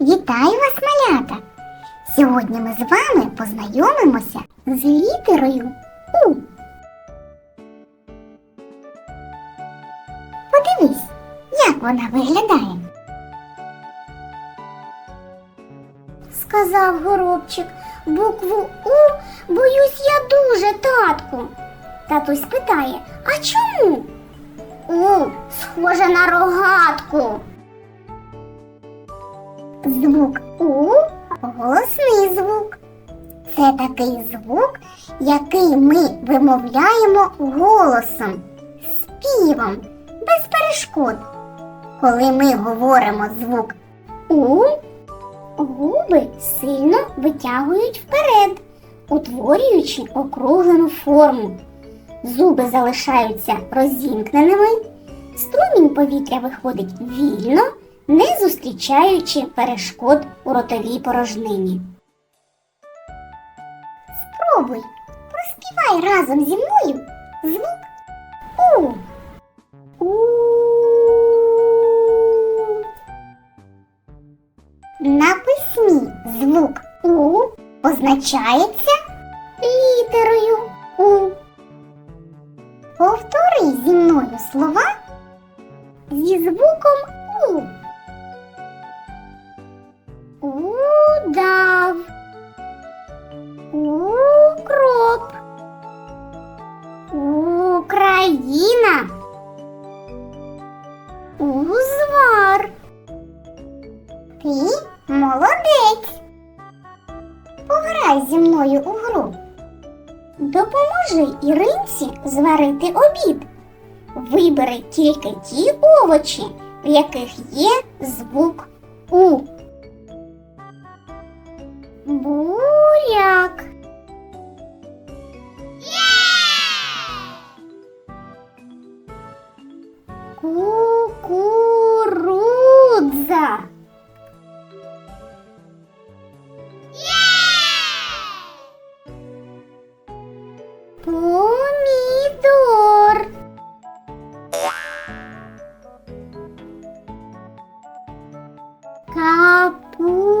Вітаю вас, малята! Сьогодні ми з вами познайомимося з літерою У. Подивись, як вона виглядає. Сказав горобчик, букву У боюсь я дуже, татку. Татусь питає, а чому? У схоже на рогатку. Звук У голосний звук. Це такий звук, який ми вимовляємо голосом, співом, без перешкод. Коли ми говоримо звук У, губи сильно витягують вперед, утворюючи округлену форму. Зуби залишаються розімкненими, струмінь повітря виходить вільно, не зустрічаючи перешкод у ротовій порожнині. Спробуй, проспівай разом зі мною звук У. У. На письмі звук У позначається літерою У. Повтори зі мною слова зі звуком Україна. Узвар. Ти молодець. Пограй зі мною у гру. Допоможи Іринці зварити обід. Вибери тільки ті овочі, в яких є звук У. Буряк. Кукурудза. Помідор. Капуста.